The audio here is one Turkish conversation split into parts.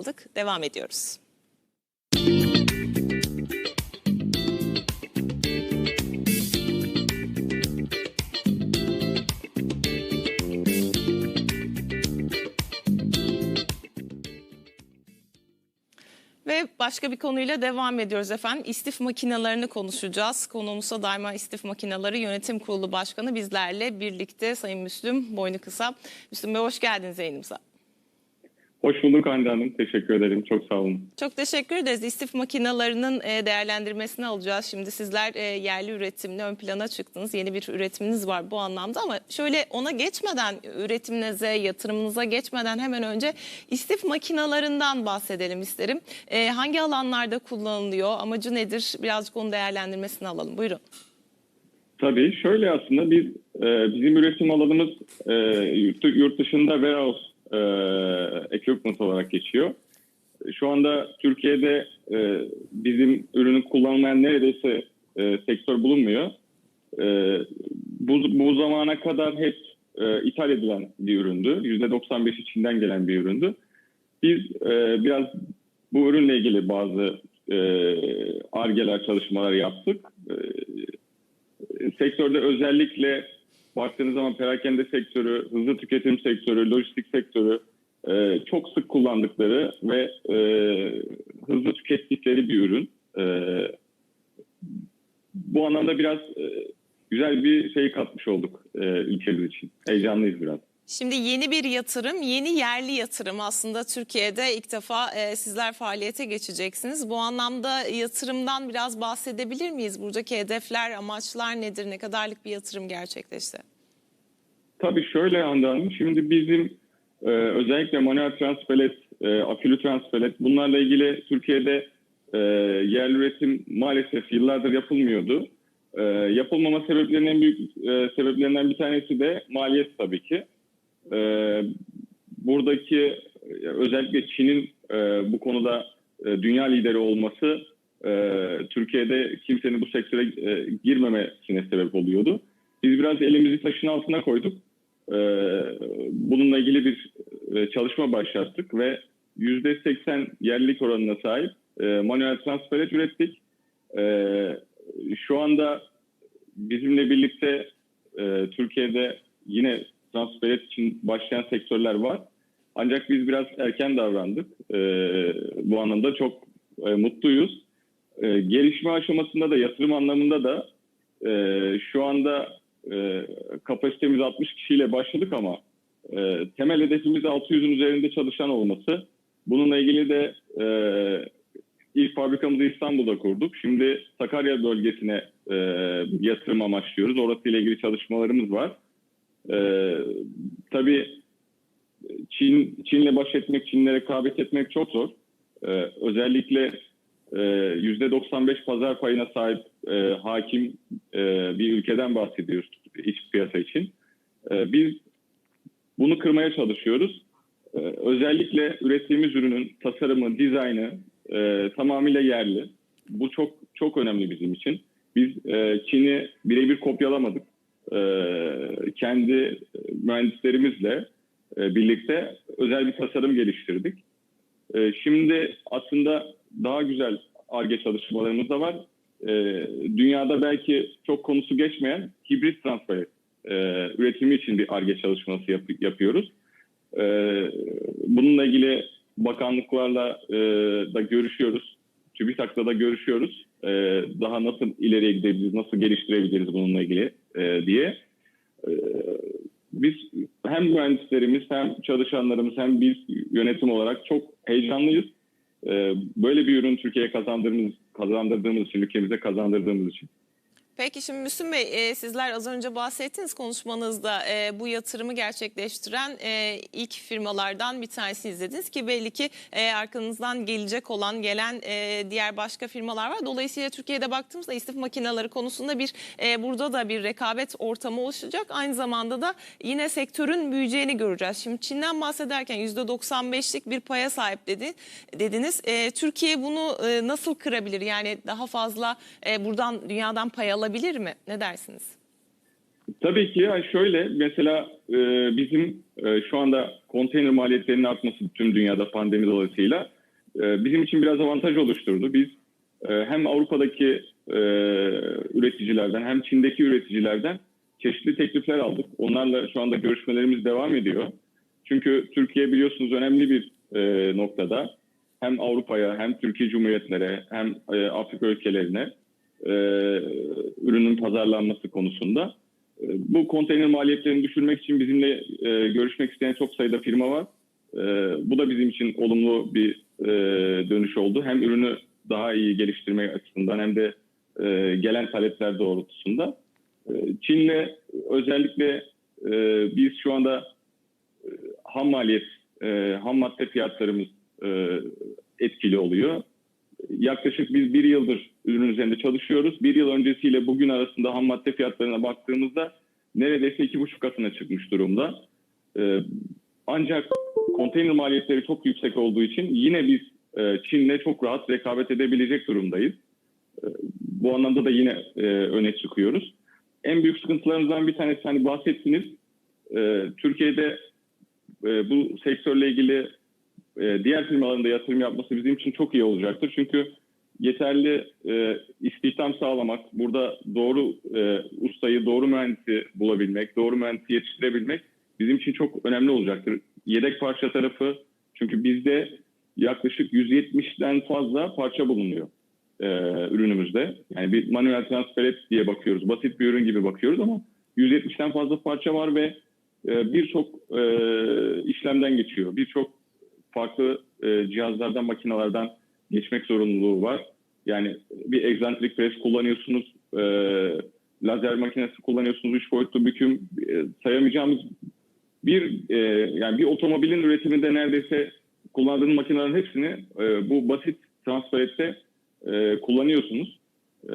aldık. Devam ediyoruz. Ve başka bir konuyla devam ediyoruz efendim. İstif makinelerini konuşacağız. Konuğumuzsa daima İstif Makineleri Yönetim Kurulu Başkanı bizlerle birlikte Sayın Müslüm Boynu Kısa. Müslüm Bey hoş geldiniz yayınımıza. Hoş bulduk Hande Hanım. Teşekkür ederim. Çok sağ olun. Çok teşekkür ederiz. İstif makinelerinin e, değerlendirmesini alacağız. Şimdi sizler e, yerli üretimle ön plana çıktınız. Yeni bir üretiminiz var bu anlamda ama şöyle ona geçmeden üretiminize, yatırımınıza geçmeden hemen önce istif makinalarından bahsedelim isterim. E, Hangi alanlarda kullanılıyor? Amacı nedir? Birazcık onun değerlendirmesini alalım. Buyurun. Tabii şöyle aslında biz bizim üretim alanımız yurt, yurt dışında warehouse e, equipment olarak geçiyor. Şu anda Türkiye'de e, bizim ürünü kullanmayan neredeyse e, sektör bulunmuyor. E, bu, bu zamana kadar hep e, ithal edilen bir üründü. %95 içinden gelen bir üründü. Biz e, biraz bu ürünle ilgili bazı e, argeler çalışmalar yaptık. E, sektörde özellikle baktığınız zaman perakende sektörü, hızlı tüketim sektörü, lojistik sektörü e, çok sık kullandıkları ve e, hızlı tükettikleri bir ürün. E, bu anlamda biraz güzel bir şey katmış olduk e, ülkemiz için. Heyecanlıyız biraz. Şimdi yeni bir yatırım, yeni yerli yatırım aslında Türkiye'de ilk defa e, sizler faaliyete geçeceksiniz. Bu anlamda yatırımdan biraz bahsedebilir miyiz? Buradaki hedefler, amaçlar nedir? Ne kadarlık bir yatırım gerçekleşti? Tabii şöyle Hanım, şimdi bizim e, özellikle manuel transferlet, e, akülü transferlet bunlarla ilgili Türkiye'de e, yerli üretim maalesef yıllardır yapılmıyordu. E, yapılmama sebeplerinin en büyük e, sebeplerinden bir tanesi de maliyet tabii ki. E, buradaki özellikle Çin'in e, bu konuda e, dünya lideri olması e, Türkiye'de kimsenin bu sektöre e, girmemesine sebep oluyordu. Biz biraz elimizi taşın altına koyduk. E, bununla ilgili bir e, çalışma başlattık ve %80 yerlilik oranına sahip e, manuel transferet ürettik. E, şu anda bizimle birlikte e, Türkiye'de yine transferet için başlayan sektörler var. Ancak biz biraz erken davrandık. E, bu anlamda çok e, mutluyuz. E, gelişme aşamasında da yatırım anlamında da e, şu anda e, kapasitemiz 60 kişiyle başladık ama e, temel hedefimiz 600'ün üzerinde çalışan olması. Bununla ilgili de e, ilk fabrikamızı İstanbul'da kurduk. Şimdi Sakarya bölgesine e, yatırım amaçlıyoruz. Orasıyla ilgili çalışmalarımız var. E, tabii Çin Çin'le baş etmek, Çin'le rekabet etmek çok zor. E, özellikle e, %95 pazar payına sahip e, hakim e, bir ülkeden bahsediyoruz iç piyasa için. E, biz bunu kırmaya çalışıyoruz. E, özellikle ürettiğimiz ürünün tasarımı, dizaynı e, tamamıyla yerli. Bu çok çok önemli bizim için. Biz e, Çin'i birebir kopyalamadık. E, kendi mühendislerimizle e, birlikte özel bir tasarım geliştirdik. E, şimdi aslında daha güzel ARGE çalışmalarımız da var. E, dünyada belki çok konusu geçmeyen hibrit transfer e, üretimi için bir ARGE çalışması yap, yapıyoruz. E, bununla ilgili bakanlıklarla e, da görüşüyoruz. TÜBİTAK'la da görüşüyoruz. E, daha nasıl ileriye gidebiliriz, nasıl geliştirebiliriz bununla ilgili e, diye. E, biz hem mühendislerimiz hem çalışanlarımız hem biz yönetim olarak çok heyecanlıyız. E, böyle bir ürün Türkiye'ye kazandırdığımız, kazandırdığımız için, ülkemize kazandırdığımız için. Peki şimdi Müslüm Bey e, sizler az önce bahsettiniz konuşmanızda e, bu yatırımı gerçekleştiren e, ilk firmalardan bir tanesi izlediniz ki belli ki e, arkanızdan gelecek olan gelen e, diğer başka firmalar var. Dolayısıyla Türkiye'de baktığımızda istif makineleri konusunda bir e, burada da bir rekabet ortamı oluşacak. Aynı zamanda da yine sektörün büyüyeceğini göreceğiz. Şimdi Çin'den bahsederken %95'lik bir paya sahip dedi dediniz. E, Türkiye bunu e, nasıl kırabilir? Yani daha fazla e, buradan dünyadan pay alabilir mi? Ne dersiniz? Tabii ki yani şöyle mesela e, bizim e, şu anda konteyner maliyetlerinin artması tüm dünyada pandemi dolayısıyla e, bizim için biraz avantaj oluşturdu. Biz e, hem Avrupa'daki e, üreticilerden hem Çin'deki üreticilerden çeşitli teklifler aldık. Onlarla şu anda görüşmelerimiz devam ediyor. Çünkü Türkiye biliyorsunuz önemli bir e, noktada hem Avrupa'ya hem Türkiye Cumhuriyetlere hem e, Afrika ülkelerine e, ürünün pazarlanması konusunda. E, bu konteyner maliyetlerini düşürmek için bizimle e, görüşmek isteyen çok sayıda firma var. E, bu da bizim için olumlu bir e, dönüş oldu. Hem ürünü daha iyi geliştirmek açısından hem de e, gelen talepler doğrultusunda. E, Çin'le özellikle e, biz şu anda e, ham maliyet, e, ham madde fiyatlarımız e, etkili oluyor. Yaklaşık biz bir yıldır ürün üzerinde çalışıyoruz. Bir yıl öncesiyle bugün arasında ham madde fiyatlarına baktığımızda neredeyse iki buçuk katına çıkmış durumda. E, ancak konteyner maliyetleri çok yüksek olduğu için yine biz e, Çin'le çok rahat rekabet edebilecek durumdayız. E, bu anlamda da yine e, öne çıkıyoruz. En büyük sıkıntılarımızdan bir tanesi hani bahsettiniz. E, Türkiye'de bu sektörle ilgili e, diğer firmaların da yatırım yapması bizim için çok iyi olacaktır. Çünkü yeterli e, istihdam sağlamak, burada doğru e, ustayı, doğru mühendisi bulabilmek, doğru mühendisi yetiştirebilmek bizim için çok önemli olacaktır. Yedek parça tarafı, çünkü bizde yaklaşık 170'den fazla parça bulunuyor e, ürünümüzde. Yani bir manuel transfer et diye bakıyoruz, basit bir ürün gibi bakıyoruz ama 170'ten fazla parça var ve e, birçok e, işlemden geçiyor. Birçok farklı e, cihazlardan, makinalardan geçmek zorunluluğu var. Yani bir egzantrik pres kullanıyorsunuz, e, lazer makinesi kullanıyorsunuz, üç boyutlu büküm e, sayamayacağımız bir e, yani bir otomobilin üretiminde neredeyse kullandığınız makinelerin hepsini e, bu basit transferette e, kullanıyorsunuz. E,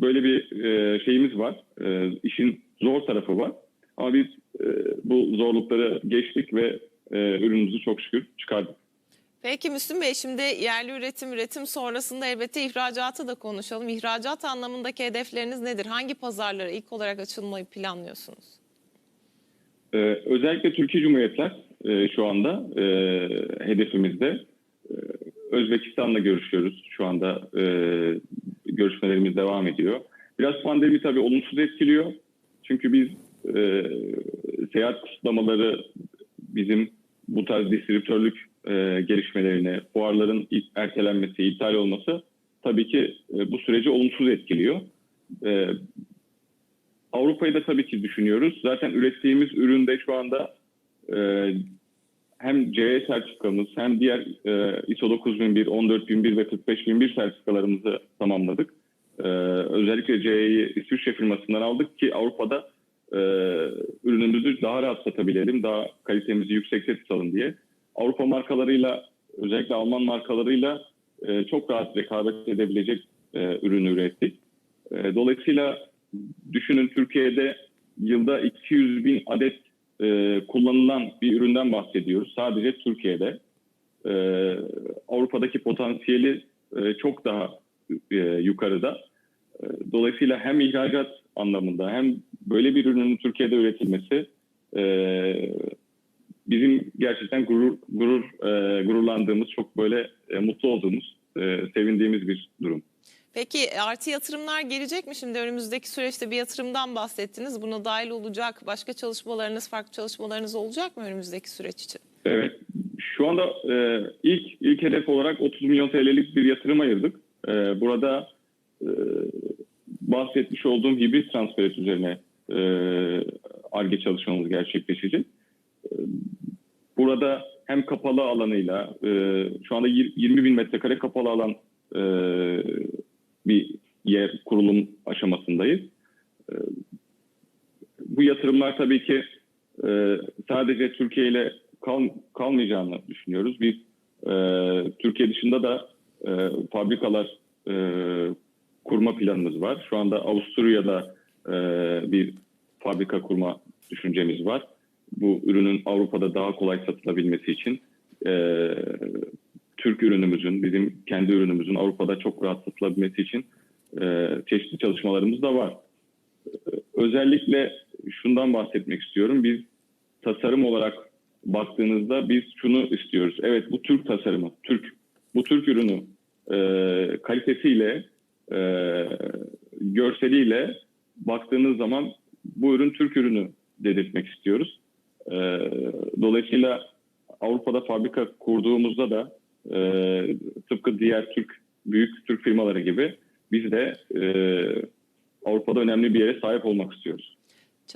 böyle bir e, şeyimiz var. E, işin zor tarafı var. Ama biz e, bu zorlukları geçtik ve e, ürünümüzü çok şükür çıkardık. Peki Müslüm Bey şimdi yerli üretim, üretim sonrasında elbette ihracatı da konuşalım. İhracat anlamındaki hedefleriniz nedir? Hangi pazarlara ilk olarak açılmayı planlıyorsunuz? Ee, özellikle Türkiye Cumhuriyetler e, şu anda e, hedefimizde. E, Özbekistan'la görüşüyoruz. Şu anda e, görüşmelerimiz devam ediyor. Biraz pandemi tabii olumsuz etkiliyor. Çünkü biz e, seyahat kısıtlamaları bizim bu tarz distribütörlük e, gelişmelerini, fuarların ertelenmesi, iptal olması tabii ki e, bu süreci olumsuz etkiliyor. E, Avrupa'yı da tabii ki düşünüyoruz. Zaten ürettiğimiz üründe şu anda e, hem CE sertifikamız hem diğer e, ISO 9001, 14001 ve 45001 sertifikalarımızı tamamladık. E, özellikle CE'yi İsviçre firmasından aldık ki Avrupa'da e, ürünümüzü daha rahat satabilelim, daha kalitemizi yüksekte tutalım diye. Avrupa markalarıyla, özellikle Alman markalarıyla e, çok rahat rekabet edebilecek e, ürünü ürettik. E, dolayısıyla düşünün Türkiye'de yılda 200 bin adet e, kullanılan bir üründen bahsediyoruz. Sadece Türkiye'de. E, Avrupa'daki potansiyeli e, çok daha e, yukarıda. Dolayısıyla hem ihracat anlamında hem böyle bir ürünün Türkiye'de üretilmesi e, bizim gerçekten gurur gurur e, gururlandığımız, çok böyle e, mutlu olduğumuz, e, sevindiğimiz bir durum. Peki artı yatırımlar gelecek mi? Şimdi önümüzdeki süreçte bir yatırımdan bahsettiniz. Buna dahil olacak başka çalışmalarınız, farklı çalışmalarınız olacak mı önümüzdeki süreç için? Evet. Şu anda e, ilk ilk hedef olarak 30 milyon TL'lik bir yatırım ayırdık. E, burada e, bahsetmiş olduğum hibrit transfer üzerine ARGE çalışmamız gerçekleşecek. E, burada hem kapalı alanıyla e, şu anda 20 bin metrekare kapalı alan e, bir yer kurulum aşamasındayız. E, bu yatırımlar tabii ki e, sadece Türkiye ile kal, kalmayacağını düşünüyoruz. Biz e, Türkiye dışında da e, fabrikalar e, kurma planımız var. Şu anda Avusturya'da e, bir fabrika kurma düşüncemiz var. Bu ürünün Avrupa'da daha kolay satılabilmesi için e, Türk ürünümüzün, bizim kendi ürünümüzün Avrupa'da çok rahat satılabilmesi için e, çeşitli çalışmalarımız da var. Özellikle şundan bahsetmek istiyorum. Biz tasarım olarak baktığınızda biz şunu istiyoruz. Evet bu Türk tasarımı, Türk. Bu Türk ürünü e, kalitesiyle, e, görseliyle baktığınız zaman bu ürün Türk ürünü dedirtmek istiyoruz. E, dolayısıyla Avrupa'da fabrika kurduğumuzda da e, tıpkı diğer Türk büyük Türk firmaları gibi biz de e, Avrupa'da önemli bir yere sahip olmak istiyoruz.